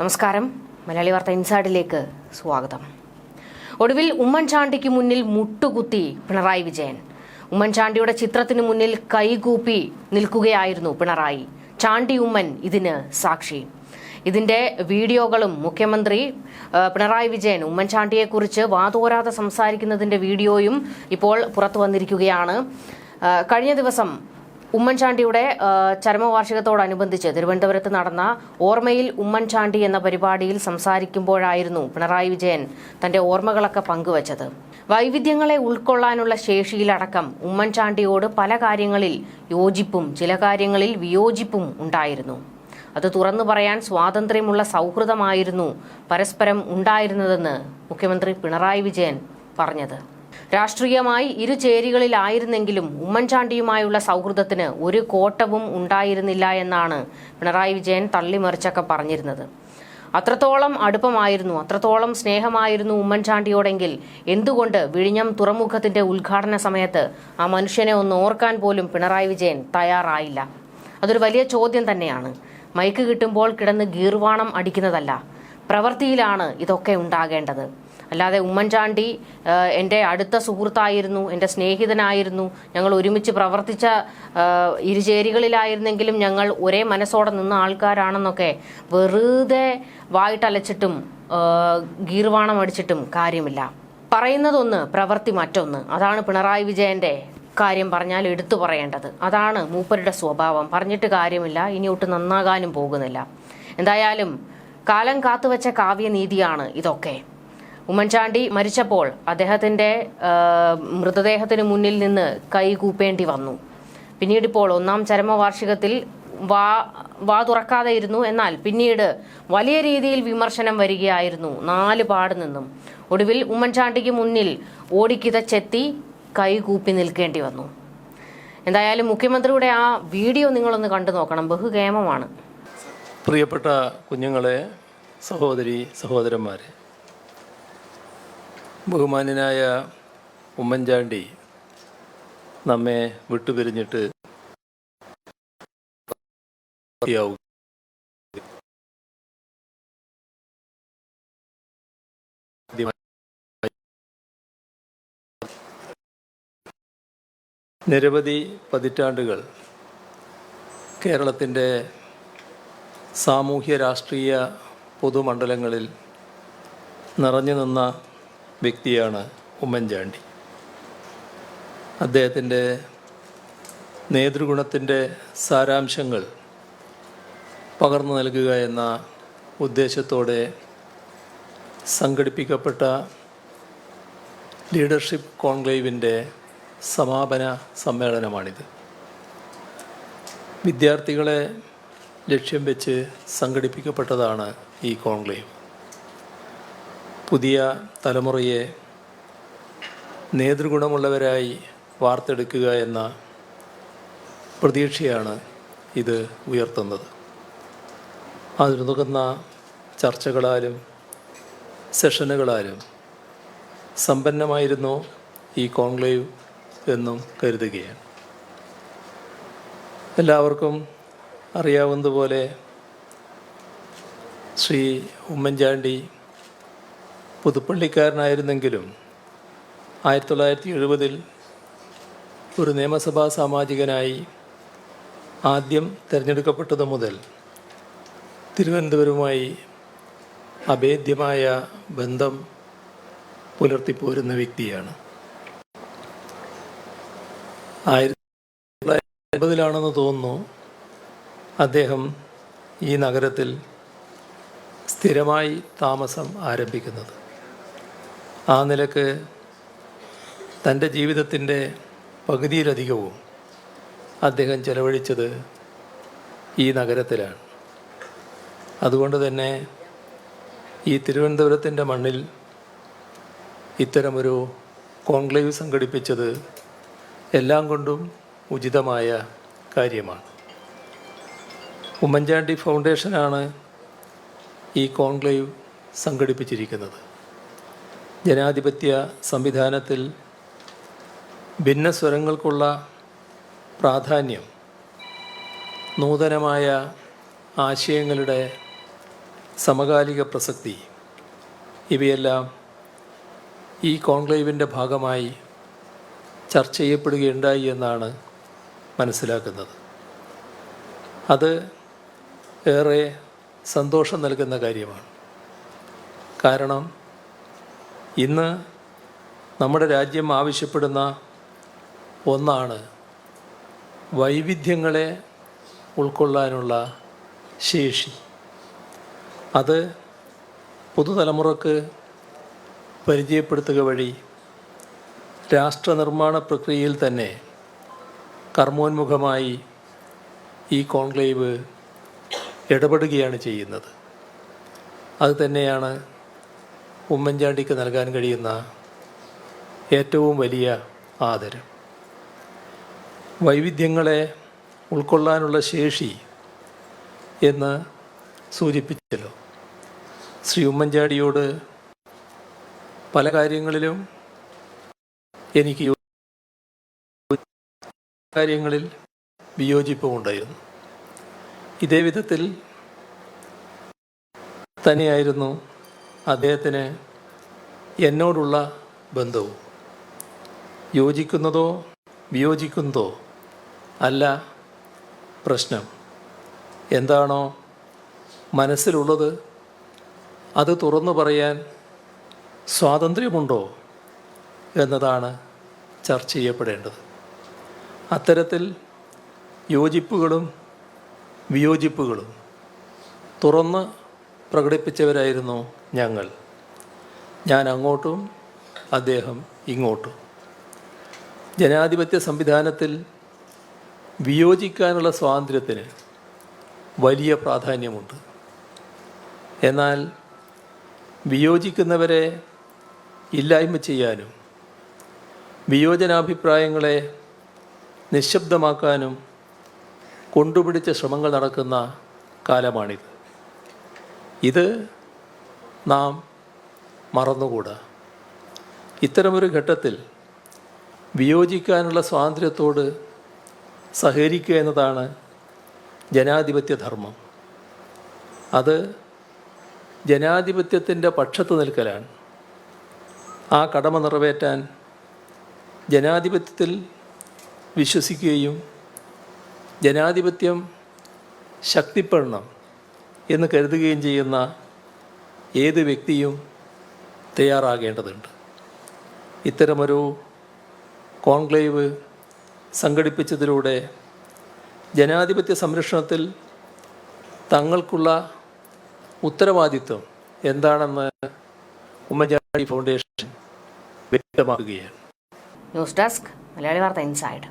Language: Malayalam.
നമസ്കാരം. മലയാളി വാർത്ത ഇൻസൈഡിലേക്ക് സ്വാഗതം. ഒടുവിൽ ഉമ്മൻചാണ്ടിക്ക് മുന്നിൽ മുട്ടുകുത്തി പിണറായി വിജയൻ. ഉമ്മൻചാണ്ടിയുടെ ചിത്രത്തിന് മുന്നിൽ കൈകൂപ്പി നിൽക്കുകയായിരുന്നു പിണറായി. ചാണ്ടി ഉമ്മൻ ഇതിന് സാക്ഷി. ഇതിന്റെ വീഡിയോകളും മുഖ്യമന്ത്രി പിണറായി വിജയൻ ഉമ്മൻചാണ്ടിയെക്കുറിച്ച് വാതോരാതെ സംസാരിക്കുന്നതിന്റെ വീഡിയോയും ഇപ്പോൾ പുറത്തു വന്നിരിക്കുകയാണ്. കഴിഞ്ഞ ദിവസം ഉമ്മൻചാണ്ടിയുടെ ചരമവാർഷികത്തോടനുബന്ധിച്ച് തിരുവനന്തപുരത്ത് നടന്ന ഓർമ്മയിൽ ഉമ്മൻചാണ്ടി എന്ന പരിപാടിയിൽ സംസാരിക്കുമ്പോഴായിരുന്നു പിണറായി വിജയൻ തന്റെ ഓർമ്മകളൊക്കെ പങ്കുവച്ചത്. വൈവിധ്യങ്ങളെ ഉൾക്കൊള്ളാനുള്ള ശേഷിയിലടക്കം ഉമ്മൻചാണ്ടിയോട് പല കാര്യങ്ങളിൽ യോജിപ്പും ചില കാര്യങ്ങളിൽ വിയോജിപ്പും ഉണ്ടായിരുന്നു. അത് തുറന്നു പറയാൻ സ്വാതന്ത്ര്യമുള്ള സൗഹൃദമായിരുന്നു പരസ്പരം ഉണ്ടായിരുന്നതെന്ന് മുഖ്യമന്ത്രി പിണറായി വിജയൻ പറഞ്ഞത്. രാഷ്ട്രീയമായി ഇരു ചേരികളിലായിരുന്നെങ്കിലും ഉമ്മൻചാണ്ടിയുമായുള്ള സൗഹൃദത്തിന് ഒരു കോട്ടവും ഉണ്ടായിരുന്നില്ല എന്നാണ് പിണറായി വിജയൻ തള്ളിമറിച്ചൊക്കെ പറഞ്ഞിരുന്നത്. അത്രത്തോളം അടുപ്പമായിരുന്നു അത്രത്തോളം സ്നേഹമായിരുന്നു ഉമ്മൻചാണ്ടിയോടെങ്കിൽ എന്തുകൊണ്ട് വിഴിഞ്ഞം തുറമുഖത്തിന്റെ ഉദ്ഘാടന സമയത്ത് ആ മനുഷ്യനെ ഒന്ന് ഓർക്കാൻ പോലും പിണറായി വിജയൻ തയ്യാറായില്ല? അതൊരു വലിയ ചോദ്യം തന്നെയാണ്. മൈക്ക് കിട്ടുമ്പോൾ കിടന്ന് ഗീർവാണം അടിക്കുന്നതല്ല. പ്രവൃത്തിയിലാണ് ഇതൊക്കെ ഉണ്ടാകേണ്ടത്. അല്ലാതെ ഉമ്മൻചാണ്ടി എന്റെ അടുത്ത സുഹൃത്തായിരുന്നു എന്റെ സ്നേഹിതനായിരുന്നു. ഞങ്ങൾ ഒരുമിച്ച് പ്രവർത്തിച്ച ഇരുചേരികളിലായിരുന്നെങ്കിലും ഞങ്ങൾ ഒരേ മനസ്സോടെ നിന്ന ആൾക്കാരാണെന്നൊക്കെ വെറുതെ വായിട്ടലച്ചിട്ടും ഗീർവാണം അടിച്ചിട്ടും കാര്യമില്ല. പറയുന്നതൊന്ന് പ്രവൃത്തി മറ്റൊന്ന്. അതാണ് പിണറായി വിജയന്റെ കാര്യം പറഞ്ഞാൽ എടുത്തു പറയേണ്ടത്. അതാണ് മൂപ്പരുടെ സ്വഭാവം. പറഞ്ഞിട്ട് കാര്യമില്ല ഇനി ഒട്ട് നന്നാകാനും പോകുന്നില്ല. എന്തായാലും കാലം കാത്തുവച്ച കാവ്യനീതിയാണ് ഇതൊക്കെ. ഉമ്മൻചാണ്ടി മരിച്ചപ്പോൾ അദ്ദേഹത്തിന്റെ മൃതദേഹത്തിന് മുന്നിൽ നിന്ന് കൈകൂപ്പേണ്ടി വന്നു. പിന്നീട് ഇപ്പോൾ ഒന്നാം ചരമവാർഷികത്തിൽ വാ വാ തുറക്കാതെ ഇരുന്നു. എന്നാൽ പിന്നീട് വലിയ രീതിയിൽ വിമർശനം വരികയായിരുന്നു നാല് പാട് നിന്നും. ഒടുവിൽ ഉമ്മൻചാണ്ടിക്ക് മുന്നിൽ ഓടിക്കിതച്ചെത്തി കൈ കൂപ്പി നിൽക്കേണ്ടി വന്നു. എന്തായാലും മുഖ്യമന്ത്രിയുടെ ആ വീഡിയോ നിങ്ങളൊന്ന് കണ്ടു നോക്കണം. ബഹുഗേമമാണ് പ്രിയപ്പെട്ട കുഞ്ഞുങ്ങളെ സഹോദരി സഹോദരന്മാരെ ബഹുമാന്യനായ ഉമ്മൻചാണ്ടി നമ്മെ വിട്ടുപിരിഞ്ഞിട്ട് നിരവധി പതിറ്റാണ്ടുകൾ കേരളത്തിന്റെ സാമൂഹ്യ രാഷ്ട്രീയ പൊതുമണ്ഡലങ്ങളിൽ നിറഞ്ഞു നിന്ന വ്യക്തിയാണ് ഉമ്മൻചാണ്ടി. അദ്ദേഹത്തിന്റെ നേതൃഗുണത്തിന്റെ സാരാംശങ്ങൾ പകർന്നു നൽകുക എന്ന ഉദ്ദേശത്തോടെ സംഘടിപ്പിക്കപ്പെട്ട ലീഡർഷിപ്പ് കോൺക്ലേവിന്റെ സമാപന സമ്മേളനമാണിത്. വിദ്യാർത്ഥികളെ ലക്ഷ്യം വെച്ച് സംഘടിപ്പിക്കപ്പെട്ടതാണ് ഈ കോൺക്ലേവ്. പുതിയ തലമുറയെ നേതൃഗുണമുള്ളവരായി വാർത്തെടുക്കുക എന്ന പ്രതീക്ഷയാണ് ഇത് ഉയർത്തുന്നത്. അതിനുതകുന്ന ചർച്ചകളാലും സെഷനുകളാലും സമ്പന്നമായിരുന്നു ഈ കോൺക്ലേവ് എന്നും കരുതുകയാണ്. എല്ലാവർക്കും അറിയാവുന്നതുപോലെ ശ്രീ ഉമ്മൻചാണ്ടി പുതുപ്പള്ളിക്കാരനായിരുന്നെങ്കിലും ആയിരത്തി തൊള്ളായിരത്തി എഴുപതിൽ ഒരു നിയമസഭാ സാമാജികനായി ആദ്യം തിരഞ്ഞെടുക്കപ്പെട്ടത് മുതൽ തിരുവനന്തപുരവുമായി അഭേദ്യമായ ബന്ധം പുലർത്തിപ്പോരുന്ന വ്യക്തിയാണ്. ആയിരത്തി തൊള്ളായിരത്തി എൺപതിലാണെന്ന് തോന്നുന്നു അദ്ദേഹം ഈ നഗരത്തിൽ സ്ഥിരമായി താമസം ആരംഭിക്കുന്നത്. ആ നിലയ്ക്ക് തന്റെ ജീവിതത്തിന്റെ പകുതിയിലധികവും അദ്ദേഹം ചെലവഴിച്ചത് ഈ നഗരത്തിലാണ്. അതുകൊണ്ട് തന്നെ ഈ തിരുവനന്തപുരത്തിന്റെ മണ്ണിൽ ഇത്തരമൊരു കോൺക്ലേവ് സംഘടിപ്പിച്ചത് എല്ലാം കൊണ്ടും ഉചിതമായ കാര്യമാണ്. ഉമ്മൻചാണ്ടി ഫൗണ്ടേഷനാണ് ഈ കോൺക്ലേവ് സംഘടിപ്പിച്ചിരിക്കുന്നത്. ജനാധിപത്യ സംവിധാനത്തിൽ ഭിന്നസ്വരങ്ങൾക്കുള്ള പ്രാധാന്യം നൂതനമായ ആശയങ്ങളുടെ സമകാലിക പ്രസക്തി ഇവയെല്ലാം ഈ കോൺക്ലേവിന്റെ ഭാഗമായി ചർച്ച ചെയ്യപ്പെടുകയുണ്ടായി എന്നാണ് മനസ്സിലാക്കുന്നത്. അത് ഏറെ സന്തോഷം നൽകുന്ന കാര്യമാണ്. കാരണം ഇന്ന് നമ്മുടെ രാജ്യം ആവശ്യപ്പെടുന്ന ഒന്നാണ് വൈവിധ്യങ്ങളെ ഉൾക്കൊള്ളാനുള്ള ശേഷി. അത് പുതുതലമുറക്ക് പരിചയപ്പെടുത്തുക വഴി രാഷ്ട്രനിർമ്മാണ പ്രക്രിയയിൽ തന്നെ കർമ്മോന്മുഖമായി ഈ കോൺക്ലേവ് ഇടപെടുകയാണ് ചെയ്യുന്നത്. അത് തന്നെയാണ് ഉമ്മൻചാണ്ടിക്ക് നൽകാൻ കഴിയുന്ന ഏറ്റവും വലിയ ആദരം. വൈവിധ്യങ്ങളെ ഉൾക്കൊള്ളാനുള്ള ശേഷി എന്ന് സൂചിപ്പിച്ചല്ലോ. ശ്രീ ഉമ്മൻചാണ്ടിയോട് പല കാര്യങ്ങളിലും എനിക്ക് കാര്യങ്ങളിൽ വിയോജിപ്പുമുണ്ടായിരുന്നു. ഇതേ വിധത്തിൽ തന്നെയായിരുന്നു അദ്ദേഹത്തിന് എന്നോടുള്ള ബന്ധവും യോജിക്കുന്നതോ വിയോജിക്കുന്നതോ അല്ല പ്രശ്നം. എന്താണോ മനസ്സിലുള്ളത് അത് തുറന്നു പറയാൻ സ്വാതന്ത്ര്യമുണ്ടോ എന്നതാണ് ചർച്ച ചെയ്യപ്പെടേണ്ടത്. അത്തരത്തിൽ യോജിപ്പുകളും വിയോജിപ്പുകളും തുറന്ന് പ്രകടിപ്പിച്ചവരായിരുന്നു ഞങ്ങൾ. ഞാൻ അങ്ങോട്ടും അദ്ദേഹം ഇങ്ങോട്ടും. ജനാധിപത്യ സംവിധാനത്തിൽ വിയോജിക്കാനുള്ള സ്വാതന്ത്ര്യത്തിന് വലിയ പ്രാധാന്യമുണ്ട്. എന്നാൽ വിയോജിക്കുന്നവരെ ഇല്ലായ്മ ചെയ്യാനും വിയോജനാഭിപ്രായങ്ങളെ നിശബ്ദമാക്കാനും കൊണ്ടുപിടിച്ച ശ്രമങ്ങൾ നടക്കുന്ന കാലമാണിത്. ഇത് നാം മറന്നുകൂടാ. ഇത്തരമൊരു ഘട്ടത്തിൽ വിയോജിക്കാനുള്ള സ്വാതന്ത്ര്യത്തോട് സഹകരിക്കുക എന്നതാണ് ജനാധിപത്യ ധർമ്മം. അത് ജനാധിപത്യത്തിന്റെ പക്ഷത്ത് നിൽക്കലാണ്. ആ കടമ നിറവേറ്റാൻ ജനാധിപത്യത്തിൽ വിശ്വസിക്കുകയും ജനാധിപത്യം ശക്തിപ്പെടണം എന്ന് കരുതുകയും ചെയ്യുന്ന ഏത് വ്യക്തിയും തയ്യാറാകേണ്ടതുണ്ട്. ഇത്തരമൊരു കോൺക്ലേവ് സംഘടിപ്പിച്ചതിലൂടെ ജനാധിപത്യ സംരക്ഷണത്തിൽ തങ്ങൾക്കുള്ള ഉത്തരവാദിത്വം എന്താണെന്ന് ഉമ്മൻചാണ്ടി ഫൗണ്ടേഷൻ വ്യക്തമാക്കുകയാണ്. News desk Malayali Vartha inside.